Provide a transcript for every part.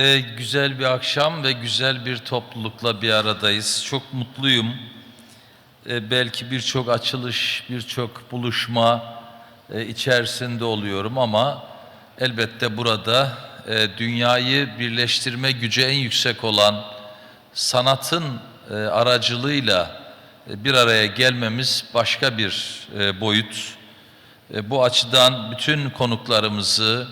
Ee, güzel bir akşam ve güzel bir toplulukla bir aradayız. Çok mutluyum. Ee, belki birçok açılış, birçok buluşma e, içerisinde oluyorum ama elbette burada e, dünyayı birleştirme gücü en yüksek olan sanatın e, aracılığıyla e, bir araya gelmemiz başka bir e, boyut. E, bu açıdan bütün konuklarımızı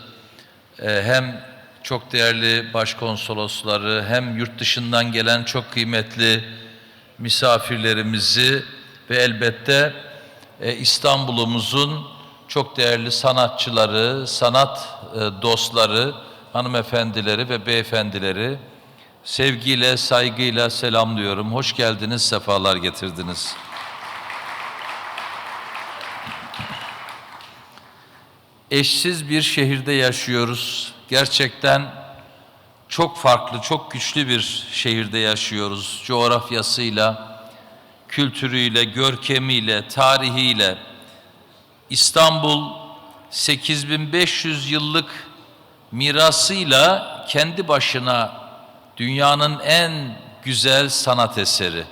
e, hem çok değerli başkonsolosları hem yurt dışından gelen çok kıymetli misafirlerimizi ve elbette e, İstanbul'umuzun çok değerli sanatçıları, sanat e, dostları, hanımefendileri ve beyefendileri sevgiyle, saygıyla selamlıyorum. Hoş geldiniz, sefalar getirdiniz. Eşsiz bir şehirde yaşıyoruz. Gerçekten çok farklı, çok güçlü bir şehirde yaşıyoruz. Coğrafyasıyla, kültürüyle, görkemiyle, tarihiyle. İstanbul 8500 yıllık mirasıyla kendi başına dünyanın en güzel sanat eseri.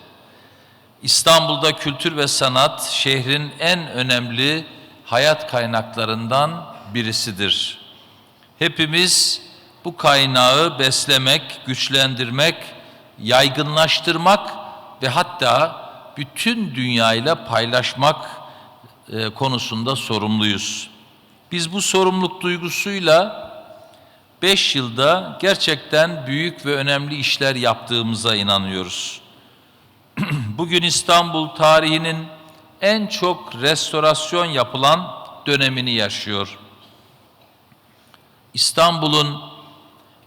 İstanbul'da kültür ve sanat şehrin en önemli hayat kaynaklarından birisidir. Hepimiz bu kaynağı beslemek, güçlendirmek, yaygınlaştırmak ve hatta bütün dünyayla paylaşmak e, konusunda sorumluyuz. Biz bu sorumluluk duygusuyla beş yılda gerçekten büyük ve önemli işler yaptığımıza inanıyoruz. Bugün İstanbul tarihinin en çok restorasyon yapılan dönemini yaşıyor. İstanbul'un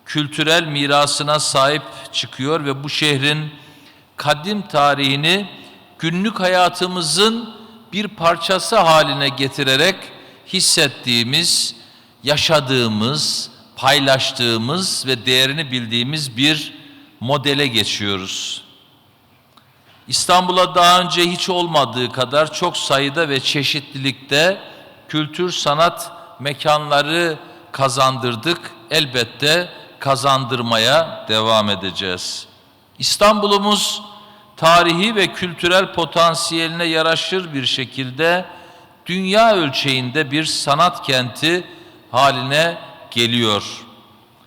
kültürel mirasına sahip çıkıyor ve bu şehrin kadim tarihini günlük hayatımızın bir parçası haline getirerek hissettiğimiz, yaşadığımız, paylaştığımız ve değerini bildiğimiz bir modele geçiyoruz. İstanbul'a daha önce hiç olmadığı kadar çok sayıda ve çeşitlilikte kültür sanat mekanları kazandırdık. Elbette kazandırmaya devam edeceğiz. İstanbul'umuz tarihi ve kültürel potansiyeline yaraşır bir şekilde dünya ölçeğinde bir sanat kenti haline geliyor.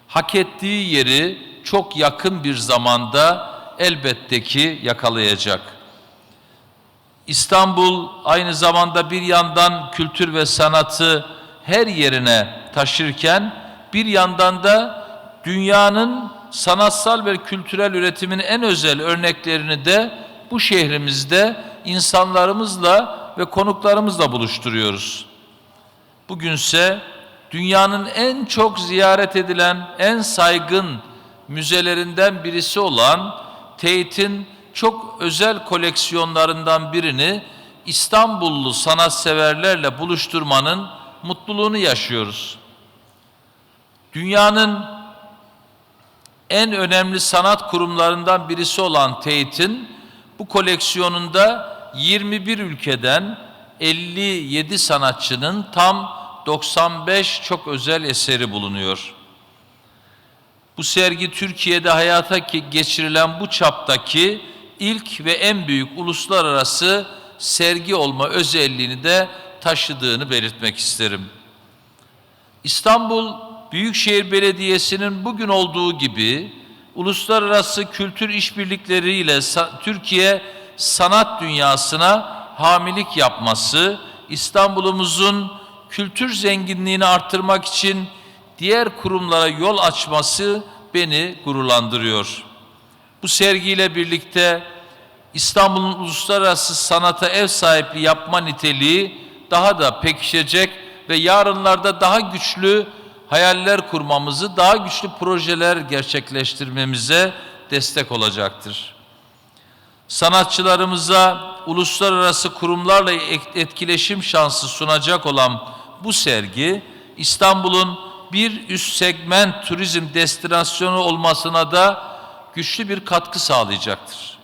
Hak ettiği yeri çok yakın bir zamanda elbette ki yakalayacak. İstanbul aynı zamanda bir yandan kültür ve sanatı her yerine taşırken bir yandan da dünyanın sanatsal ve kültürel üretimin en özel örneklerini de bu şehrimizde insanlarımızla ve konuklarımızla buluşturuyoruz. Bugünse dünyanın en çok ziyaret edilen, en saygın müzelerinden birisi olan Tate'in çok özel koleksiyonlarından birini İstanbullu sanatseverlerle buluşturmanın mutluluğunu yaşıyoruz. Dünyanın en önemli sanat kurumlarından birisi olan Tate'in bu koleksiyonunda 21 ülkeden 57 sanatçının tam 95 çok özel eseri bulunuyor. Bu sergi Türkiye'de hayata geçirilen bu çaptaki ilk ve en büyük uluslararası sergi olma özelliğini de taşıdığını belirtmek isterim. İstanbul Büyükşehir Belediyesi'nin bugün olduğu gibi uluslararası kültür işbirlikleriyle Türkiye sanat dünyasına hamilik yapması, İstanbul'umuzun kültür zenginliğini arttırmak için diğer kurumlara yol açması beni gururlandırıyor. Bu sergiyle birlikte İstanbul'un uluslararası sanata ev sahipliği yapma niteliği daha da pekişecek ve yarınlarda daha güçlü hayaller kurmamızı, daha güçlü projeler gerçekleştirmemize destek olacaktır. Sanatçılarımıza uluslararası kurumlarla etkileşim şansı sunacak olan bu sergi İstanbul'un bir üst segment turizm destinasyonu olmasına da güçlü bir katkı sağlayacaktır.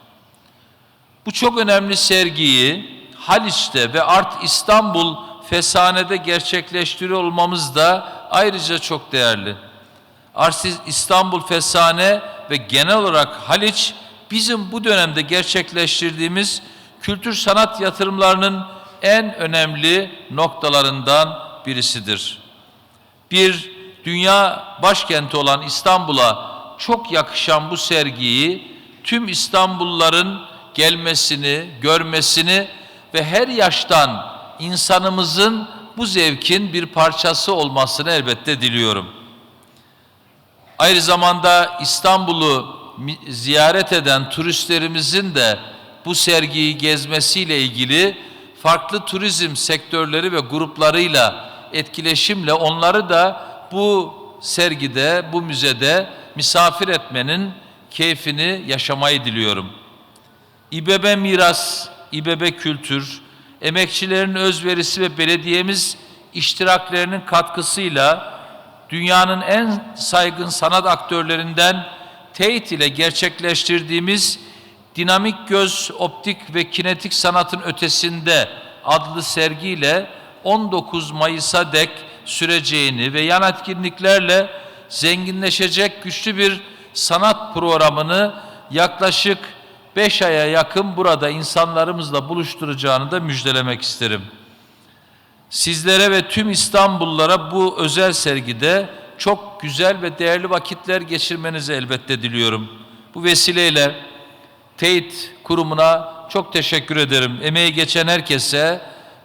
Bu çok önemli sergiyi Haliç'te ve Art İstanbul Fesane'de gerçekleştiriyor olmamız da ayrıca çok değerli. Arsiz İstanbul Fesane ve genel olarak Haliç bizim bu dönemde gerçekleştirdiğimiz kültür sanat yatırımlarının en önemli noktalarından birisidir. Bir dünya başkenti olan İstanbul'a çok yakışan bu sergiyi tüm İstanbulluların gelmesini, görmesini ve her yaştan insanımızın bu zevkin bir parçası olmasını elbette diliyorum. Aynı zamanda İstanbul'u ziyaret eden turistlerimizin de bu sergiyi gezmesiyle ilgili farklı turizm sektörleri ve gruplarıyla etkileşimle onları da bu sergide, bu müzede misafir etmenin keyfini yaşamayı diliyorum. İBB miras, İBB kültür, emekçilerin özverisi ve belediyemiz iştiraklerinin katkısıyla dünyanın en saygın sanat aktörlerinden Tate ile gerçekleştirdiğimiz Dinamik Göz, Optik ve Kinetik Sanatın Ötesinde adlı sergiyle 19 Mayıs'a dek süreceğini ve yan etkinliklerle zenginleşecek güçlü bir sanat programını yaklaşık 5 aya yakın burada insanlarımızla buluşturacağını da müjdelemek isterim. Sizlere ve tüm İstanbullulara bu özel sergide çok güzel ve değerli vakitler geçirmenizi elbette diliyorum. Bu vesileyle Tate kurumuna çok teşekkür ederim. Emeği geçen herkese,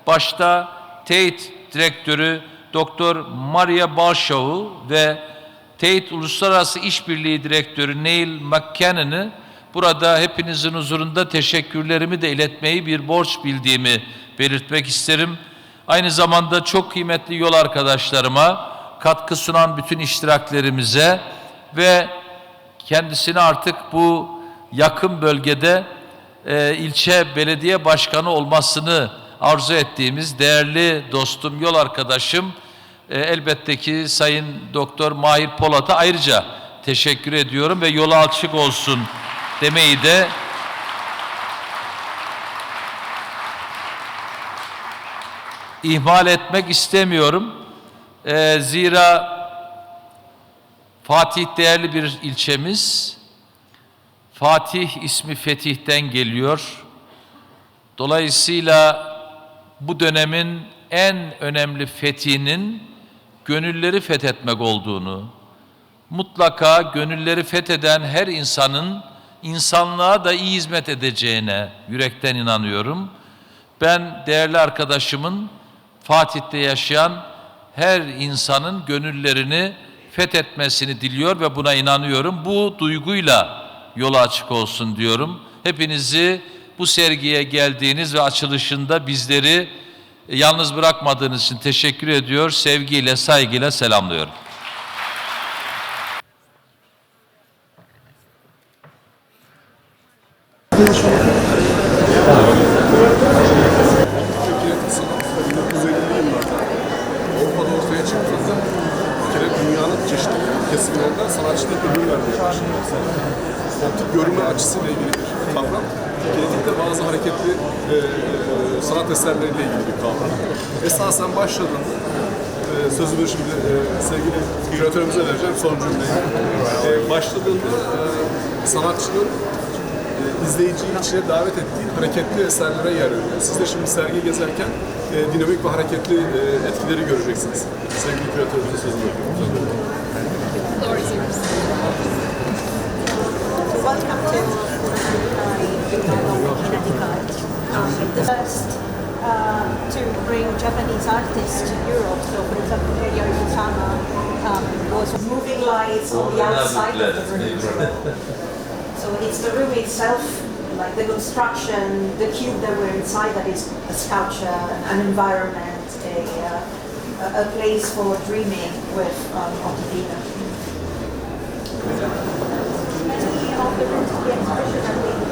başta Tate direktörü Doktor Maria Balshaw'u ve Tate Uluslararası İşbirliği Direktörü Neil McKennon'ı burada hepinizin huzurunda teşekkürlerimi de iletmeyi bir borç bildiğimi belirtmek isterim. Aynı zamanda çok kıymetli yol arkadaşlarıma, katkı sunan bütün iştiraklerimize ve kendisini artık bu yakın bölgede e, ilçe belediye başkanı olmasını arzu ettiğimiz değerli dostum, yol arkadaşım e, elbette ki Sayın Doktor Mahir Polat'a ayrıca teşekkür ediyorum ve yolu açık olsun demeyi de ihmal etmek istemiyorum. Ee, zira Fatih değerli bir ilçemiz. Fatih ismi fetihten geliyor. Dolayısıyla bu dönemin en önemli fethinin gönülleri fethetmek olduğunu, mutlaka gönülleri fetheden her insanın insanlığa da iyi hizmet edeceğine yürekten inanıyorum. Ben değerli arkadaşımın Fatih'te yaşayan her insanın gönüllerini fethetmesini diliyor ve buna inanıyorum. Bu duyguyla yola açık olsun diyorum. Hepinizi bu sergiye geldiğiniz ve açılışında bizleri yalnız bırakmadığınız için teşekkür ediyor. Sevgiyle, saygıyla selamlıyorum. Başladı. Optik görünme açısıyla ilgili bir kavram. Genetikte bazı hareketli e, e, sanat eserleriyle ilgili bir kavram. Esasen başladığında e, sözümü şimdi e, sevgili küratörümüze vereceğim son cümleyi. E, başladığında e, sanatçının e, izleyiciyi içine davet ettiği hareketli eserlere yer veriyor. Siz de şimdi sergi gezerken e, dinamik ve hareketli e, etkileri göreceksiniz. Sevgili küratörümüze sözünü veriyorum. To um, the first uh, to bring Japanese artists to Europe. So, for example, Heyo Itama um, was moving lights on the outside of the room. So it's the room itself, like the construction, the cube that we're inside, that is a sculpture, an environment, a, uh, a- place for dreaming with um. The rooms of the exhibition are being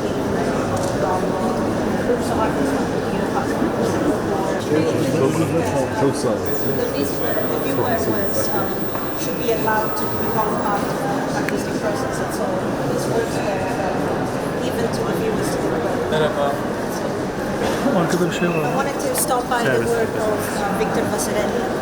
from groups of artists from the. Çok sağ olun. The visitor, the viewer was, um, should be allowed to become part of the artistic process and so these works were uh, given to the viewers to do Merhaba. Arkada bir şey var. I wanted to stop by the work of uh, Victor Vasarely.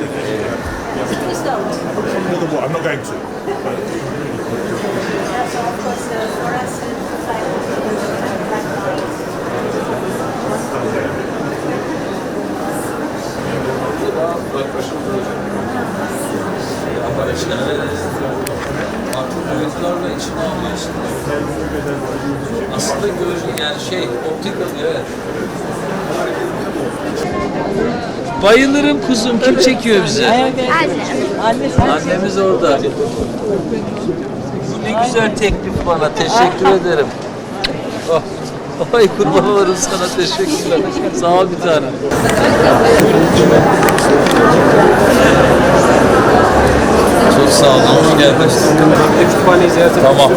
Please don't. I'm not going to. Aslında göz yani şey optik evet. Bayılırım kuzum. Kim çekiyor bizi? Annemiz orada. Ne güzel teklif bana. Teşekkür ederim. Oh. Ay kurban olurum sana teşekkürler. Sağ ol bir tane. Çok sağ olun. Hoş geldiniz. Tamam.